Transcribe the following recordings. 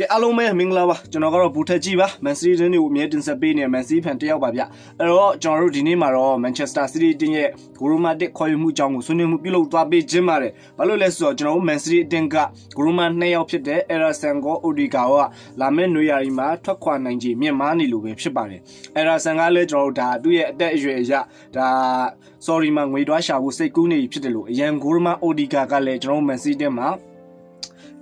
ကဲအားလုံးပဲမင်္ဂလာပါကျွန်တော်ကတော့ဘူထက်ကြီးပါမန်စီးတင်းတွေကိုအမြဲတင်ဆက်ပေးနေတဲ့မန်စီးဖန်တယောက်ပါဗျအဲ့တော့ကျွန်တော်တို့ဒီနေ့မှာတော့မန်ချက်စတာစီးတီးတင်းရဲ့ဂိုရိုမာတစ်ခေါ်ယူမှုအကြောင်းကိုဆွေးနွေးမှုပြုလုပ်သွားပေးခြင်းပါတယ်ဘာလို့လဲဆိုတော့ကျွန်တော်တို့မန်စီးအတင်းကဂိုရိုမာနှစ်ယောက်ဖြစ်တဲ့အရာဆန်ကိုအိုဒီကာကလာမယ့်နွေရာသီမှာထွက်ခွာနိုင်ခြေမြင့်မားနေလို့ပဲဖြစ်ပါတယ်အရာဆန်ကလည်းကျွန်တော်တို့ဒါသူ့ရဲ့အသက်အရွယ်အရဒါ sorry မှာငွေတွားရှာဖို့စိတ်ကူးနေပြီဖြစ်တယ်လို့အရန်ဂိုရိုမာအိုဒီကာကလည်းကျွန်တော်တို့မန်စီးတင်းမှာ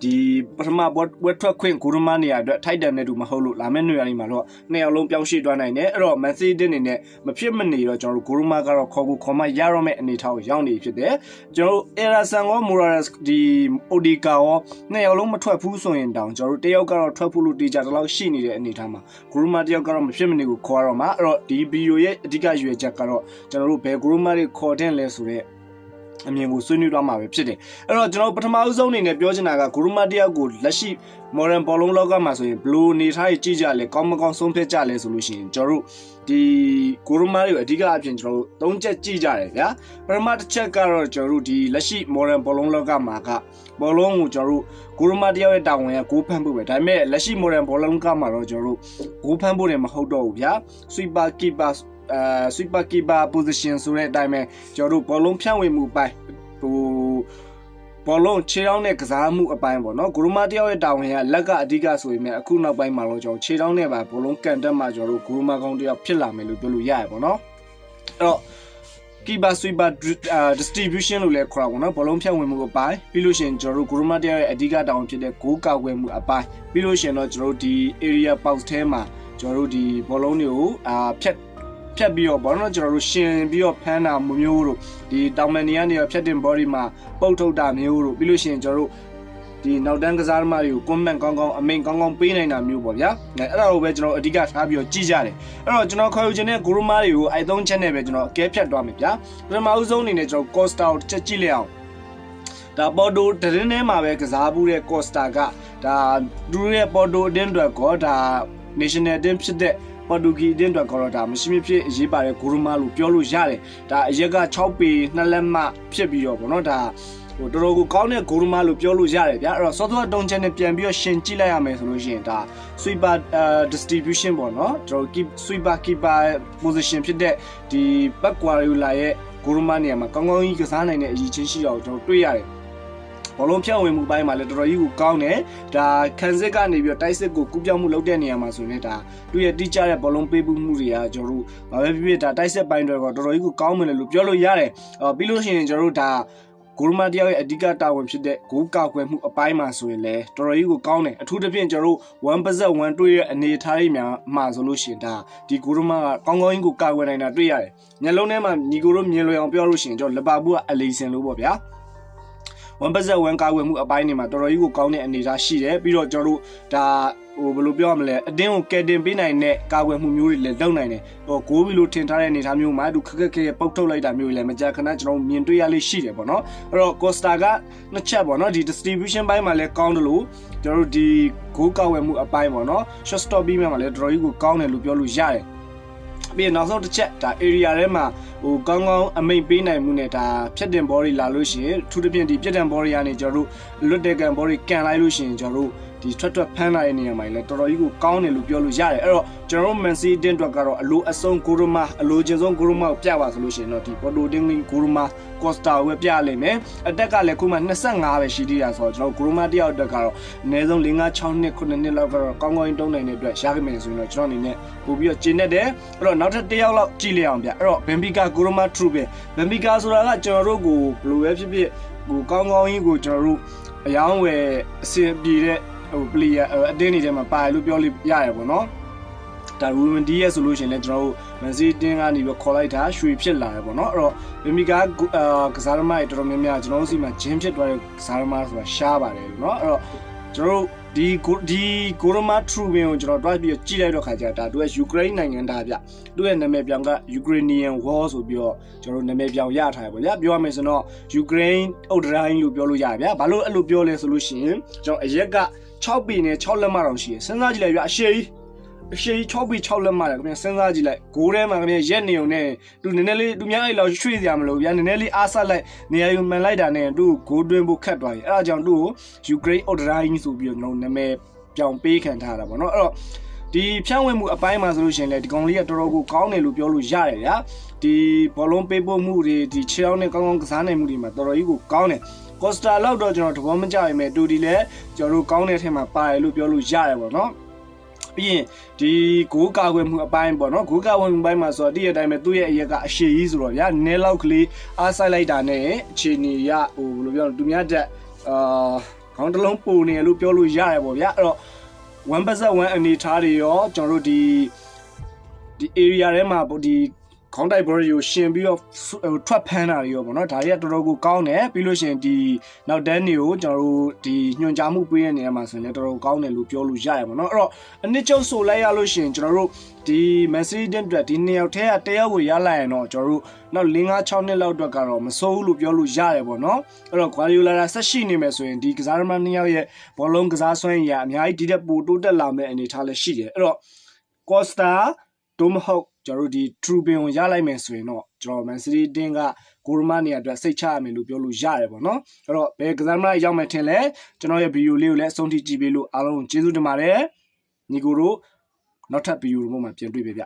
ဒီပထမဝက်ထွက်ခွင့်ဂိုရမနေရအတွက်ထိုက်တန်တဲ့သူမဟုတ်လို့လာမယ့်နေရာတွေမှာတော့နှစ်ယောက်လုံးပြောင်းရွှေ့သွားနိုင်တယ်အဲ့တော့မန်စီးတင်းနေနဲ့မဖြစ်မနေတော့ကျွန်တော်တို့ဂိုရမကတော့ခေါ်ကိုခေါ်မရတော့မယ့်အနေအထားကိုရောက်နေဖြစ်တယ်ကျွန်တော်တို့အရာဆန်ရောမိုရာရက်ဒီအိုဒီကာရောနှစ်ယောက်လုံးမထွက်ဘူးဆိုရင်တောင်ကျွန်တော်တို့တယောက်ကတော့ထွက်ဖို့လို့တေချာတလောက်ရှိနေတဲ့အနေအထားမှာဂိုရမတယောက်ကတော့မဖြစ်မနေကိုခေါ်ရတော့မှာအဲ့တော့ဒီဗီဒီယိုရဲ့အဓိကရွေချက်ကတော့ကျွန်တော်တို့ဘယ်ဂိုရမတွေခေါ်တဲ့လဲဆိုတော့ အမြင်ကိုဆွေးနွေးသွားမှာပဲဖြစ်တယ်အဲ့တော့ကျွန်တော်ပထမအဆုံးအနေနဲ့ပြောချင်တာကဂိုရမတယောက်ကိုလက်ရှိ modern ဘောလုံးလောကမှာဆိုရင်ဘလို့နေထားကြီးကြည့်ကြလဲကောင်းမကောင်းဆုံးဖြတ်ကြလဲဆိုလို့ရှိရင်ကျွန်တော်တို့ဒီဂိုရမတွေကိုအဓိကအပြင်ကျွန်တော်တို့သုံးချက်ကြည့်ကြတယ်ဗျာပထမတစ်ချက်ကတော့ကျွန်တော်တို့ဒီလက်ရှိ modern ဘောလုံးလောကမှာကဘောလုံးကိုကျွန်တော်တို့ဂိုရမတယောက်ရဲ့တာဝန်ကဂိုးဖမ်းဖို့ပဲဒါပေမဲ့လက်ရှိ modern ဘောလုံးကမှာတော့ကျွန်တော်တို့ဂိုးဖမ်းဖို့လည်းမဟုတ်တော့ဘူးဗျာ sweeper keeper အဲ sweeper keeper position ဆိုတဲ့အတိုင်းပဲကျွန်တော်တို့ဘောလုံးဖြန့်ဝေမှုပိုင်းဟိုဘောလုံးခြေထောက်နဲ့ကစားမှုအပိုင်းပေါ့နော်ဂိုရမတယောက်ရဲ့တာဝန်ကလက်ကအဓိကဆိုပေမဲ့အခုနောက်ပိုင်းမှာတော့ကျွန်တော်ခြေထောက်နဲ့ပါဘောလုံးကန်တက်မှကျွန်တော်တို့ဂိုရမကောင်းတယောက်ဖြစ်လာမယ်လို့ပြောလို့ရရပေါ့နော်အဲ့တော့ keeper sweeper distribution လို့လည်းခေါ်တာပေါ့နော်ဘောလုံးဖြန့်ဝင်မှုအပိုင်းပြီးလို့ရှိရင်ကျွန်တော်တို့ဂိုရမတယောက်ရဲ့အဓိကတာဝန်ဖြစ်တဲ့ဂိုးကာကွယ်မှုအပိုင်းပြီးလို့ရှိရင်တော့ကျွန်တော်တို့ဒီ area box ထဲမှာကျွန်တော်တို့ဒီဘောလုံးတွေကိုအာဖြတ် ဖြတ်ပြီးတော့ဘောနော်ကျွန်တော်တို့ရှင်ပြီးတော့ဖမ်းတာမျိုးတို့ဒီတောင်မန်နေကနေဖြတ်တင် body မှာပုတ်ထုတ်တာမျိုးတို့ပြီးလို့ရှိရင်ကျွန်တော်တို့ဒီနောက်တန်းကစားသမားတွေကို comment ကောင်းကောင်းအမိန်ကောင်းကောင်းပေးနိုင်တာမျိုးပေါ့ဗျာအဲအဲ့ဒါကိုပဲကျွန်တော်အဓိကထားပြီးတော့ကြည့်ကြတယ်အဲ့တော့ကျွန်တော်ခေါ်ယူခြင်းတဲ့ဂိုရမားတွေကို i3 ချက်နဲ့ပဲကျွန်တော်အကဲဖြတ်သွားမယ်ဗျာပထမအဆုံးအနေနဲ့ကျွန်တော် costa ကိုချက်ကြည့်လိုက်အောင်ဒါပေါ်တိုတရင်ထဲမှာပဲကစားဘူးတဲ့ costa ကဒါသူတို့ရဲ့ပေါ်တိုအတင်းအတွက်ကောဒါ national team ဖြစ်တဲ့ ပေါ်တူဂီအတင်းအတွက်ကတော့ဒါမရှိမဖြစ်အရေးပါတဲ့ဂိုရမာလို့ပြောလို့ရတယ်ဒါအရက်က6ပေ2လက်မှဖြစ်ပြီးတော့ဗောနော်ဒါဟိုတော်တော်ကိုကောင်းတဲ့ဂိုရမာလို့ပြောလို့ရတယ်ဗျာအဲ့တော့ software တုံးချက်နဲ့ပြန်ပြီးတော့ရှင်ကြည့်လိုက်ရမယ်ဆိုလို့ရှိရင်ဒါ sweeper distribution ပေါ့နော်ကျွန်တော် keep sweeper keeper position ဖြစ်တဲ့ဒီ back quarter ရဲ့ဂိုရမာနေရာမှာကောင်းကောင်းကြီးကစားနိုင်တဲ့အရေးချင်းရှိတာကိုကျွန်တော်တွေ့ရတယ် ဘောလုံးဖြန့်ဝင်မှုပိုင်းမှာလည်းတော်တော်ကြီးကိုကောင်းတယ်ဒါခံစစ်ကနေပြီးတော့တိုက်စစ်ကိုကူးပြောင်းမှုလုပ်တဲ့နေရာမှာဆိုရင်ဒါသူ့ရဲ့တိကျတဲ့ဘောလုံးပေးမှုမှုတွေကကျွန်တော်တို့ဘာပဲဖြစ်ဖြစ်ဒါတိုက်စစ်ပိုင်းတွေကတော့တော်တော်ကြီးကိုကောင်းမယ်လို့ပြောလို့ရတယ်အော်ပြီးလို့ရှိရင်ကျွန်တော်တို့ဒါဂိုရမတယောက်ရဲ့အဓိကတာဝန်ဖြစ်တဲ့ဂိုးကောက်ွယ်မှုအပိုင်းမှာဆိုရင်လည်းတော်တော်ကြီးကိုကောင်းတယ်အထူးသဖြင့်ကျွန်တော်တို့1ပါဇက်1တွေ့ရဲ့အနေထားတွေများမှာဆိုလို့ရှိရင်ဒါဒီဂိုရမကကောင်းကောင်းကြီးကိုကောက်ွယ်နိုင်တာတွေ့ရတယ်ညလုံးထဲမှာညီကိုတို့မြင်လွယ်အောင်ပြောလို့ရှိရင်ကျွန်တော်လပါဘူးကအလီဆန်လို့ပေါ့ဗျာ ဝန်ပါဇက်ဝန်ကာကွယ်မှုအပိုင်းတွေမှာတော်တော်ကြီးကိုကောင်းတဲ့အနေအထားရှိတယ်ပြီးတော့ကျွန်တော်တို့ဒါဟိုဘယ်လိုပြောရမလဲအတင်းကိုကယ်တင်ပေးနိုင်တဲ့ကာကွယ်မှုမျိုးတွေလည်းလုပ်နိုင်တယ်ဟိုဂိုးဘီလိုထင်ထားတဲ့အနေအထားမျိုးမှာသူခက်ခက်ခဲပုတ်ထုတ်လိုက်တာမျိုးတွေလည်းမကြာခဏကျွန်တော်မြင်တွေ့ရလေးရှိတယ်ပေါ့နော်အဲ့တော့ Costa ကနှစ်ချက်ပေါ့နော်ဒီ distribution ဘိုင်းမှာလည်းကောင်းတယ်လို့ကျွန်တော်တို့ဒီဂိုးကာကွယ်မှုအပိုင်းပေါ့နော် shot stop ပြီးမှလည်းတော်တော်ကြီးကိုကောင်းတယ်လို့ပြောလို့ရတယ် ပြီးနောက်ဆုံးတစ်ချက်ဒါ area ထဲမှာဟိုကောင်းကောင်းအမိန်ပေးနိုင်မှုနဲ့ဒါဖြတ်တင် body လာလို့ရှိရင်ထူးထဖြင့်ဒီပြတ်တန် body ကနေကျွန်တော်တို့လွတ်တဲ့ကန် body ကန်လိုက်လို့ရှိရင်ကျွန်တော်တို့ ဒီထွက်ထွက်ဖမ်းလာတဲ့နေရာမှာလည်းတော်တော်ကြီးကိုကောင်းတယ်လို့ပြောလို့ရတယ်အဲ့တော့ကျွန်တော်တို့ Man City တင်းအတွက်ကတော့အလိုအဆုံးဂိုရမာအလိုချင်ဆုံးဂိုရမာကိုပြပါဆိုလို့ရှိရင်တော့ဒီ Porto Ding ဂိုရမာ Costa ကိုပဲပြလိမ့်မယ်အတက်ကလည်းခုမှ25ပဲရှိသေးတာဆိုတော့ကျွန်တော်ဂိုရမာတယောက်အတွက်ကတော့အနည်းဆုံး5 6နှစ်9နှစ်လောက်ကတော့ကောင်းကောင်းတုံးနိုင်တဲ့အတွက်ရခဲ့မယ်ဆိုရင်တော့ကျွန်တော်အနေနဲ့ပို့ပြီးတော့ကျင်းနေတယ်အဲ့တော့နောက်ထပ်တစ်ယောက်လောက်ကြည့်လိုက်အောင်ဗျအဲ့တော့ Benfica ဂိုရမာ True ပဲ Benfica ဆိုတာကကျွန်တော်တို့ကိုဘယ်လိုပဲဖြစ်ဖြစ်ဟိုကောင်းကောင်းကြီးကိုကျွန်တော်တို့အယောင်းဝယ်အဆင်ပြေတဲ့ ဟို player အတင်းနေထဲမှာပါတယ်လို့ပြောလို့ရတယ်ပေါ့နော်ဒါ Ruben Diaz ဆိုလို့ရှိရင်လည်းကျွန်တော်တို့ Man City တင်းကနေပြီးခေါ်လိုက်တာရွှေဖြစ်လာတယ်ပေါ့နော်အဲ့တော့မီမီကာကစားသမားတွေတော်တော်များများကျွန်တော်တို့စီမှာဂျင်းဖြစ်သွားတဲ့ကစားသမားဆိုတာရှားပါတယ်เนาะအဲ့တော့ကျွန်တော်တို့ဒီဒီကိုရမာထရူဘင်ကိုကျွန်တော်တွားပြီးကြည့်လိုက်တော့ခါကျဒါသူကယူကရိန်းနိုင်ငံသားဗျသူ့ရဲ့နာမည်ပြောင်က Ukrainian War ဆိုပြီးတော့ကျွန်တော်နာမည်ပြောင်ရထားတယ်ပေါ့ဗျာပြောရမယ်ဆိုတော့ Ukraine အုတ်တိုင်းလို့ပြောလို့ရတယ်ဗျာဘာလို့အဲ့လိုပြောလဲဆိုလို့ရှိရင်ကျွန်တော်အရက်က 6ပေနဲ့6လက်မတောင်ရှိရယ်စဉ်းစားကြည့်လိုက်ဗျအရှိကြီးအရှိကြီး6ပေ6လက်မတယ်ခင်ဗျစဉ်းစားကြည့်လိုက်ဂိုးထဲမှာခင်ဗျရက်နေုံနဲ့သူနည်းနည်းလေးသူများအဲ့လောက်ရွှေ့စရာမလိုဗျာနည်းနည်းလေးအားဆက်လိုက်နေရာယူမှန်လိုက်တာနဲ့သူ့ဂိုးတွင်းဖို့ခတ်သွားပြီအဲ့ဒါကြောင့်သူ့ကိုယူကရိန်းအော်ဒရိုင်းဆိုပြီးတော့ကျွန်တော်နာမည်ပြောင်ပေးခံထားရတာပေါ့နော်အဲ့တော့ ဒီဖြန့်ဝေမှုအပိုင်းမှာဆိုလို့ရှိရင်လေဒီကောင်လေးကတော်တော်ကိုကောင်းတယ်လို့ပြောလို့ရတယ်ဗျာဒီဘောလုံးပေးပို့မှုတွေဒီခြေထောက်နဲ့ကောင်းကောင်းကစားနိုင်မှုတွေမှာတော်တော်ကြီးကိုကောင်းတယ်ကော့စတာလောက်တော့ကျွန်တော်သဘောမကျပါမယ်တူဒီလည်းကျွန်တော်တို့ကောင်းတဲ့ထဲမှာပါတယ်လို့ပြောလို့ရတယ်ပေါ့နော်ပြီးရင်ဒီဂိုးကာကွယ်မှုအပိုင်းပေါ့နော်ဂိုးကာကွယ်မှုအပိုင်းမှာဆိုတော့တည့်ရတဲ့အတိုင်းပဲသူ့ရဲ့အရက်ကအရှိကြီးဆိုတော့ဗျာနည်းလောက်ကလေးအားဆိုင်လိုက်တာနဲ့အခြေအနေရဟိုဘယ်လိုပြောလဲသူများတက်အာခေါင်းတစ်လုံးပုံနေလို့ပြောလို့ရတယ်ပေါ့ဗျာအဲ့တော့ one percent one အနေထားတွေရောကျွန်တော်တို့ဒီဒီ area ထဲမှာပေါ့ဒီ ခေါင်းတိုက်ဘော်တွေကိုရှင်ပြီးတော့ဟိုထွက်ဖမ်းတာတွေရောပေါ့နော်ဒါတွေကတော်တော်ကိုကောင်းတယ်ပြီးလို့ရှိရင်ဒီနောက်တန်းတွေကိုကျွန်တော်တို့ဒီညွှန်ကြားမှုပေးတဲ့နေရာမှာဆိုရင်လည်းတော်တော်ကောင်းတယ်လို့ပြောလို့ရတယ်ပေါ့နော်အဲ့တော့အနစ်ချုပ်ဆိုလိုက်ရလို့ရှိရင်ကျွန်တော်တို့ဒီ Mercedes အတွက်ဒီနှစ်ယောက်ထဲကတယောက်ကိုရလိုက်ရင်တော့ကျွန်တော်တို့နောက်5 6နှစ်လောက်အတွက်ကတော့မစိုးဘူးလို့ပြောလို့ရတယ်ပေါ့နော်အဲ့တော့ Guardiola ဆက်ရှိနေမယ်ဆိုရင်ဒီကစားသမားနှစ်ယောက်ရဲ့ဘောလုံးကစားစွမ်းရည်အများကြီးဒီတက်ပိုတိုးတက်လာမယ့်အနေအထားလည်းရှိတယ်အဲ့တော့ Costa ဒိုမဟုတ်ကျွန်တော်တို့ဒီ True Bin ကိုရလိုက်မယ်ဆိုရင်တော့ကျွန်တော် Man City တင်းကဂိုရမနေရာအတွက်စိတ်ချရမယ်လို့ပြောလို့ရတယ်ပေါ့နော်အဲ့တော့ဘယ်ကစားမရောက်မယ်ထင်လဲကျွန်တော်ရဲ့ဗီဒီယိုလေးကိုလည်းအဆုံးထိကြည့်ပေးလို့အားလုံးကျေးဇူးတင်ပါတယ်ညီကိုတို့နောက်ထပ်ဗီဒီယိုတွေမှာပြန်တွေ့ပါဗျ